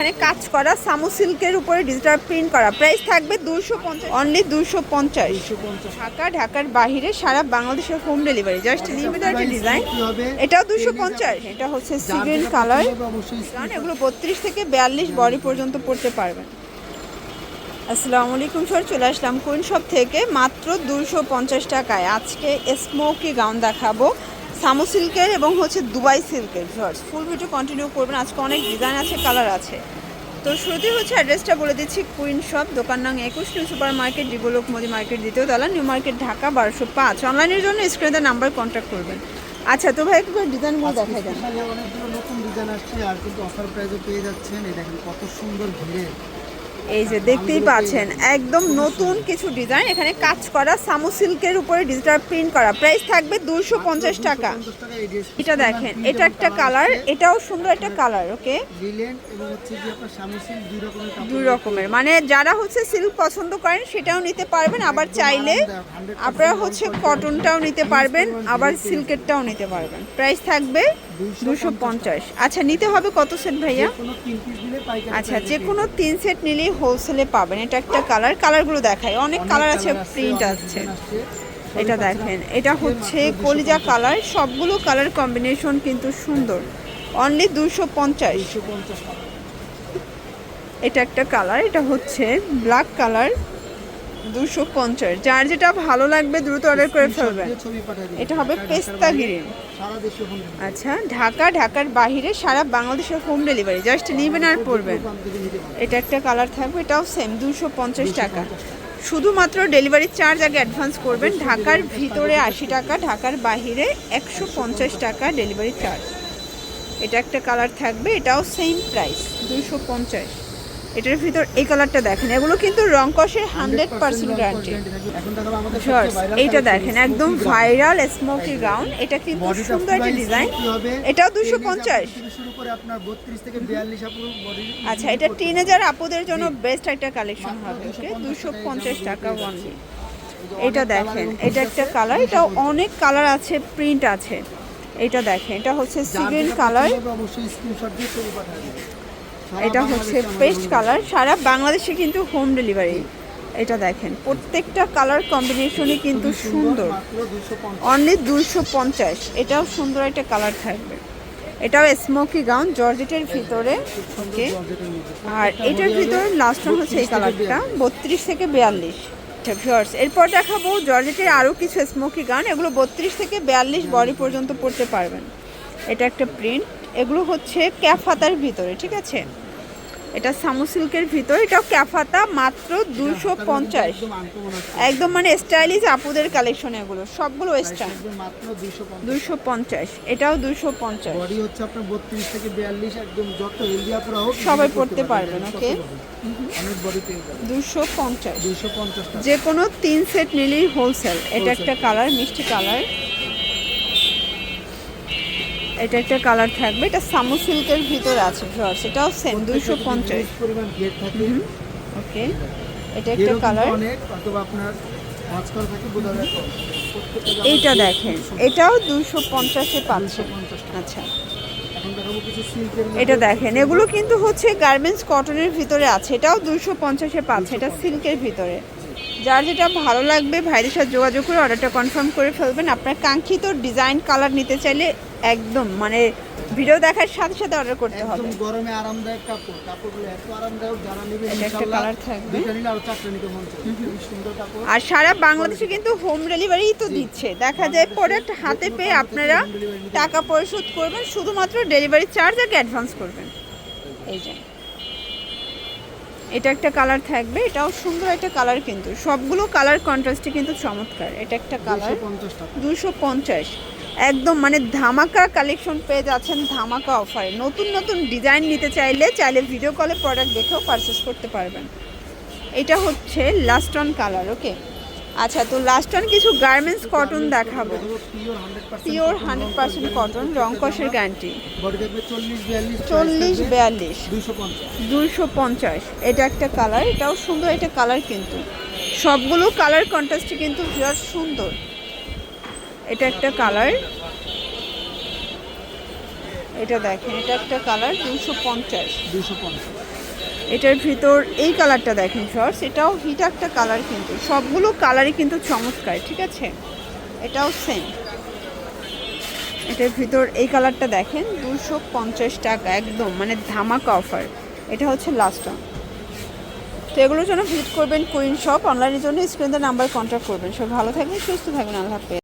এখানে কাজ করা সামু সিল্কের উপরে ডিজিটাল প্রিন্ট করা। প্রাইস থাকবে দুশো পঞ্চাশ। অনলি দুশো পঞ্চাশ। ঢাকা ঢাকার বাহিরে সারা বাংলাদেশের হোম ডেলিভারি জাস্ট লিমিটেড একটা ডিজাইন এটাও দুশো পঞ্চাশ। এটা হচ্ছে সিগ্রিন কালার কারণ এগুলো বত্রিশ থেকে বিয়াল্লিশ বডি পর্যন্ত পড়তে পারবেন আসসালামু আলাইকুম স্যার চলে আসলাম কোন শপ থেকে। মাত্র দুশো পঞ্চাশ টাকায়। আজকে স্মোকি গাউন দেখাবো। সামু সিল্কের এবং হচ্ছে দুবাই সিল্কের। শর্টস ফুল ভিডিও কন্টিনিউ করবেন। আজকে অনেক ডিজাইন আছে কালার আছে। তো শুরুতেই হচ্ছে অ্যাড্রেসটা বলে দিচ্ছি কুইন শপ দোকান নাম একুশ নিউ সুপার মার্কেট ডিবোলোক মোদি মার্কেট দ্বিতীয় তলা নিউ মার্কেট ঢাকা বারোশো পাঁচ। অনলাইনের জন্য স্ক্রিনে নাম্বার কন্ট্যাক্ট করবেন। আচ্ছা তো ভাই একটু ডিজাইনগুলো দেখাই দেন। স্পেশালি অনেকগুলো নতুন ডিজাইন আসছে আর কিন্তু অফার প্রাইসে পেয়ে যাচ্ছেন। দেখেন কত সুন্দর ঘিরে। এই যে দেখতেই পাচ্ছেন, একদম নতুন কিছু ডিজাইন এখানে কাজ করা সামু সিল্কের উপরে ডিজিটাল প্রিন্ট করা। প্রাইস থাকবে দুশো পঞ্চাশ টাকা। এটা দেখেন, এটা একটা কালার এটাও সুন্দর একটা কালার ওকে দুই রকমের। মানে যারা হচ্ছে সিল্ক পছন্দ করেন, সেটাও নিতে পারবেন। আবার চাইলে আপনারা হচ্ছে কটনটাও নিতে পারবেন, আবার সিল্কেরটাও নিতে পারবেন। প্রাইস থাকবে দুশো পঞ্চাশ। আচ্ছা নিতে হবে কত সেট ভাইয়া? আচ্ছা যে কোনো তিন সেট নিলেই হোলসেলে পাবেন। এটা একটা কালার কালারগুলো দেখায় অনেক কালার আছে প্রিন্ট আছে এটা দেখেন এটা হচ্ছে কলিজা কালার সবগুলো কালার কম্বিনেশন কিন্তু সুন্দর। অনলি দুশো পঞ্চাশ। এটা একটা কালার এটা হচ্ছে ব্ল্যাক কালার দুশো পঞ্চাশ। যার যেটা ভালো লাগবে দ্রুত অর্ডার করে ফেলবেন। এটা হবে পেস্তা ঢাকার গ্রিন। আচ্ছা ঢাকা ঢাকার বাহিরে সারা বাংলাদেশের হোম ডেলিভারি জাস্ট নেবেন আর পড়বেন। এটা একটা কালার থাকবে এটাও সেম দুশো পঞ্চাশ টাকা। শুধুমাত্র ডেলিভারি চার্জ আগে অ্যাডভান্স করবেন। ঢাকার ভিতরে আশি টাকা ঢাকার বাহিরে একশো পঞ্চাশ টাকা ডেলিভারি চার্জ এটা একটা কালার থাকবে এটাও সেম প্রাইস দুশো পঞ্চাশ। এটার ভিতর এই কালারটা দেখেন। এগুলো কিন্তু রং কষের হান্ড্রেড পার্সেন্ট গ্যারান্টি এইটা দেখেন একদম ভাইরাল স্মোকি গাউন এটা কিন্তু সুন্দর একটা ডিজাইন এটাও দুশো পঞ্চাশ। আপুর থেকে শুরু করে আপনার 32 থেকে 42 আপুর body আচ্ছা এটা টিনেজার আপুদের জন্য বেস্ট একটা কালেকশন হবে ওকে দুশো পঞ্চাশ টাকা যে এটা দেখেন এটা একটা কালার এটা অনেক কালার আছে প্রিন্ট আছে। এটা দেখেন এটা হচ্ছে যেটা কালার অবশ্যই স্ক্রিনশট দিয়ে ছবি সারা এটা হচ্ছে পেস্ট কালার সারা বাংলাদেশে কিন্তু হোম ডেলিভারি এটা দেখেন। প্রত্যেকটা কালার কম্বিনেশনই কিন্তু সুন্দর অনলি দুশো পঞ্চাশ। এটাও সুন্দর একটা কালার থাকবে। এটাও স্মোকি গাউন জর্জেটের ভিতরে ওকে আর এটার ভিতর লাস্ট হচ্ছে এই কালারটা বত্রিশ থেকে বিয়াল্লিশ। আচ্ছা ভিউয়ার্স এরপর দেখাবো জর্জেটের আরও কিছু স্মোকি গান এগুলো বত্রিশ থেকে বিয়াল্লিশ বডি পর্যন্ত পড়তে পারবেন। এটা একটা প্রিন্ট এগুলো হচ্ছে ক্যাফাতার ভিতরে ঠিক আছে? এটা সামু সিল্কের ভিতর এটাও ক্যাফাতা মাত্র দুশো পঞ্চাশ। একদম মানে স্টাইলিশ আপুদের কালেকশন এগুলো সবগুলো ওয়েস্টার্ন 250 দুশো পঞ্চাশ এটাও দুশো পঞ্চাশ। হচ্ছে আপনার 32 থেকে 42 একদম যত হেলদি আপুরা সবাই পড়তে পারবেন, বডি পেয়ে যাবেন। দুশো পঞ্চাশ। যে কোনো তিন সেট নিলেই হোলসেল এটা একটা কালার মিষ্টি কালার এটা একটা কালার থাকবে। এটা সামু সিল্কের ভিতরে আছে ভিউয়ার্স। এটাও সেম দুশো পঞ্চাশ। পরিমাণ গেট থাকে। ওকে এটা একটা কালার। অথবা আপনার। এইটা দেখেন এটাও দুশো পঞ্চাশে পাচ্ছে। 250 টাকা। আচ্ছা। এটা দেখেন এগুলো কিন্তু হচ্ছে গার্মেন্টস কটনের ভিতরে আছে এটাও দুশো পঞ্চাশে পাচ্ছে এটা সিল্কের ভিতরে। যার যেটা ভালো লাগবে ভাইদের সাথে যোগাযোগ করে অর্ডারটা কনফার্ম করে ফেলবেন। আপনার কাঙ্ক্ষিত ডিজাইন কালার নিতে চাইলে একদম মানে ভিডিও দেখার সাথে সাথে অর্ডার করতে হবে। একদম গরমে আরামদায়ক কাপড়। কাপড়গুলো এত আরামদায়ক যারা নেবে একটা ইনশাআল্লাহ colour থাকবে। আরও চারটা নিতে মন সুন্দর কাপড়। আর সারা বাংলাদেশে কিন্তু হোম ডেলিভারি তো দিচ্ছে। দেখা যায় প্রোডাক্ট হাতে পেয়ে আপনারা টাকা পরিশোধ করবেন শুধুমাত্র ডেলিভারি চার্জ আগে অ্যাডভান্স করবেন। এই যে। এটা একটা কালার থাকবে এটাও সুন্দর একটা কালার কিন্তু। সবগুলো কালার কন্ট্রাস্টে কিন্তু চমৎকার। এটা একটা কালার দুশো পঞ্চাশ। একদম মানে ধামাকা কালেকশন পেয়ে যাচ্ছেন ধামাকা অফারে নতুন নতুন ডিজাইন নিতে চাইলে চাইলে ভিডিও কলে প্রোডাক্ট দেখেও পারচেস করতে পারবেন। এটা হচ্ছে লাস্ট অন কালার ওকে আচ্ছা তো লাস্ট অন কিছু গার্মেন্টস কটন দেখাবো। পিওর 100% হান্ড্রেড পার্সেন্ট কটন রং কষের গ্যারান্টি বডি থাকবে 40 42 চল্লিশ, বিয়াল্লিশ। 250 দুশো পঞ্চাশ। এটা একটা কালার এটাও সুন্দর এটা কালার কিন্তু। সবগুলো কালার কন্ট্রাস্টে কিন্তু বিরাট সুন্দর। এটা একটা কালার এটা দেখেন, এটা একটা কালার দুশো পঞ্চাশ। 250 এটার ভিতর এই কালারটা দেখেন শর্টস এটাও হিট একটা কালার কিন্তু। সবগুলো কালারই কিন্তু চমৎকার, ঠিক আছে? এটাও সেম এটার ভিতর এই কালারটা দেখেন দুশো পঞ্চাশ টাকা একদম মানে ধামাকা অফার এটা হচ্ছে লাস্ট তো এগুলোর জন্য ভিজিট করবেন কুইন শপ অনলাইনের জন্য স্ক্রিনের নাম্বার কন্ট্যাক্ট করবেন। সব ভালো থাকবেন, সুস্থ থাকবেন, আল্লাহ